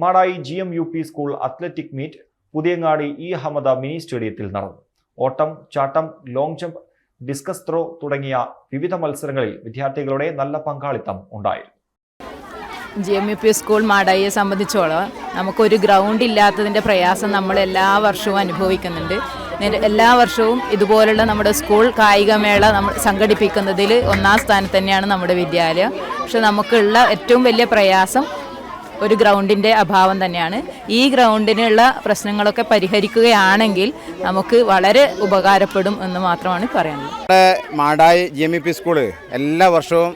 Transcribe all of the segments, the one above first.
Madayi G M U P school athletic meet Puthiyangadi E Ahammed mini സ്റ്റേഡിയത്തിൽ നടന്നു. ഓട്ടം ചാട്ടം ലോങ് ജമ്പ് ഡിസ്കസ് ത്രോ തുടങ്ങിയ വിവിധ മത്സരങ്ങളിൽ വിദ്യാർത്ഥികളുടെ നല്ല പങ്കാളിത്തം ഉണ്ടായിരുന്നു G M U P school മാടായിയെ സംബന്ധിച്ചോളം നമുക്കൊരു ഗ്രൗണ്ട് ഇല്ലാത്തതിന്റെ പ്രയാസം നമ്മൾ എല്ലാ വർഷവും അനുഭവിക്കുന്നുണ്ട്. എല്ലാ വർഷവും ഇതുപോലുള്ള നമ്മുടെ സ്കൂൾ കായികമേള നമ്മൾ സംഘടിപ്പിക്കുന്നതിൽ ഒന്നാം സ്ഥാനത്ത് തന്നെയാണ് നമ്മുടെ വിദ്യാലയം. പക്ഷെ നമുക്കുള്ള ഏറ്റവും വലിയ പ്രയാസം ഒരു ഗ്രൗണ്ടിന്റെ അഭാവം തന്നെയാണ്. ഈ ഗ്രൗണ്ടിനുള്ള പ്രശ്നങ്ങളൊക്കെ പരിഹരിക്കുകയാണെങ്കിൽ നമുക്ക് വളരെ ഉപകാരപ്പെടും എന്ന് മാത്രമാണ് പറയാനുള്ളത്. നമ്മുടെ Madayi G M E P school എല്ലാ വർഷവും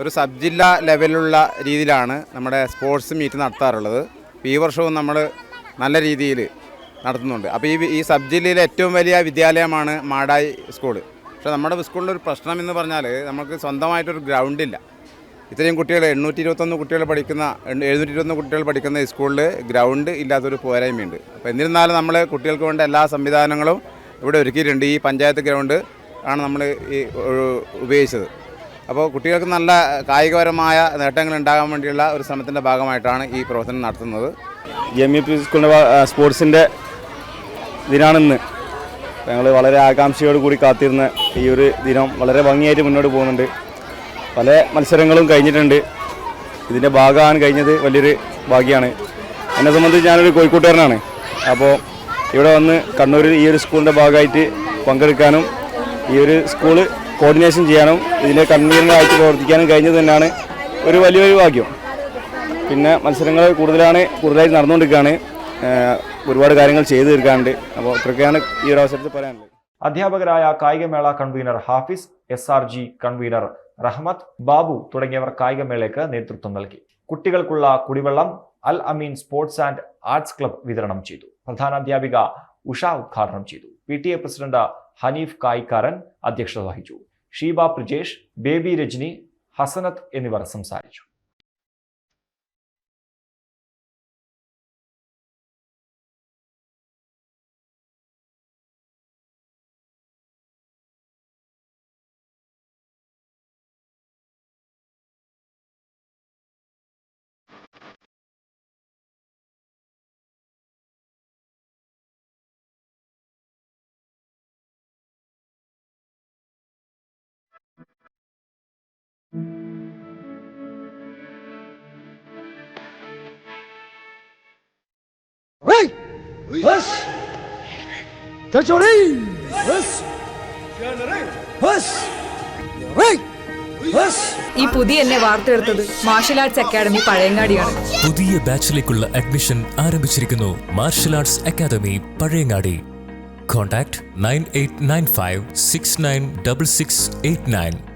ഒരു സബ് ജില്ലാ ലെവലിലുള്ള രീതിയിലാണ് നമ്മുടെ സ്പോർട്സ് മീറ്റ് നടത്താറുള്ളത്. ഈ വർഷവും നമ്മൾ നല്ല രീതിയിൽ നടത്തുന്നുണ്ട്. അപ്പോൾ ഈ ഈ സബ് ജില്ലയിലെ ഏറ്റവും വലിയ വിദ്യാലയമാണ് മാടായി സ്കൂൾ പക്ഷേ നമ്മുടെ സ്കൂളിന്റെ ഒരു പ്രശ്നം എന്ന് പറഞ്ഞാൽ നമുക്ക് സ്വന്തമായിട്ടൊരു ഗ്രൗണ്ടില്ല ഇത്രയും കുട്ടികൾ എണ്ണൂറ്റി ഇരുപത്തൊന്ന് കുട്ടികൾ പഠിക്കുന്ന എഴുന്നൂറ്റി ഇരുപത്തൊന്ന് കുട്ടികൾ പഠിക്കുന്ന സ്കൂളിൽ ഗ്രൗണ്ട് ഇല്ലാത്തൊരു പോരായ്മയുണ്ട്. അപ്പോൾ എന്നിരുന്നാലും നമ്മൾ കുട്ടികൾക്ക് വേണ്ട എല്ലാ സംവിധാനങ്ങളും ഇവിടെ ഒരുക്കിയിട്ടുണ്ട്. ഈ പഞ്ചായത്ത് ഗ്രൗണ്ട് ആണ് നമ്മൾ ഈ ഉപയോഗിച്ചത്. അപ്പോൾ കുട്ടികൾക്ക് നല്ല കായികപരമായ നേട്ടങ്ങൾ ഉണ്ടാകാൻ വേണ്ടിയുള്ള ഒരു ശ്രമത്തിന്റെ ഭാഗമായിട്ടാണ് ഈ പ്രവർത്തനം നടത്തുന്നത്. എം ഇ പി സ്കൂളിന്റെ സ്പോർട്സിന്റെ ദിനാണിന്ന്. ഞങ്ങൾ വളരെ ആകാംക്ഷയോട് കൂടി കാത്തിരുന്ന ഈ ഒരു ദിനം വളരെ ഭംഗിയായിട്ട് മുന്നോട്ട് പോകുന്നുണ്ട്. പല മത്സരങ്ങളും കഴിഞ്ഞിട്ടുണ്ട്. ഇതിന്റെ ഭാഗമാകാൻ കഴിഞ്ഞത്. വലിയൊരു ഭാഗ്യമാണ് എന്നെ സംബന്ധിച്ച് ഞാനൊരു കോഴിക്കോട്ടുകാരനാണ്. അപ്പോൾ ഇവിടെ വന്ന് കണ്ണൂരിൽ ഈ ഒരു സ്കൂളിന്റെ ഭാഗമായിട്ട് പങ്കെടുക്കാനും ഈ ഒരു സ്കൂൾ കോർഡിനേഷൻ ചെയ്യാനും ഇതിന്റെ കൺവീനറായിട്ട് പ്രവർത്തിക്കാനും കഴിഞ്ഞത് തന്നെയാണ് ഒരു വലിയൊരു ഭാഗ്യം. പിന്നെ മത്സരങ്ങൾ കൂടുതലാണ് കൂടുതലായിട്ട് നടന്നുകൊണ്ടിരിക്കുകയാണ്. ഒരുപാട് കാര്യങ്ങൾ ചെയ്തു തീർക്കാനുണ്ട്. അപ്പോൾ ഇത്രയൊക്കെയാണ് ഈ ഒരു അവസരത്തിൽ പറയാനുള്ളത്. അധ്യാപകരായ കായികമേള convener Hafiz S R G convener Rahmath Babu തുടങ്ങിയവർ കായികമേളയ്ക്ക് നേതൃത്വം നൽകി. കുട്ടികൾക്കുള്ള കുടിവെള്ളം Al Ameen sports and arts club വിതരണം ചെയ്തു. പ്രധാനാധ്യാപിക ഉഷ ഉദ്ഘാടനം ചെയ്തു. P T A president Hanif കായിക്കാരൻ അധ്യക്ഷത വഹിച്ചു. ഷീബ പ്രജേഷ് ബേബി രജനി ഹസനത്ത് എന്നിവർ സംസാരിച്ചു. ഈ പുതിയ എന്നെ വാർത്തെടുത്തത് മാർഷൽ ആർട്സ് അക്കാദമി പഴയങ്ങാടിയാണ്. പുതിയ ബാച്ചിലേക്കുള്ള അഡ്മിഷൻ ആരംഭിച്ചിരിക്കുന്നു martial arts academy Pazhayangadi. Contact nine eight nine five six nine double six eight nine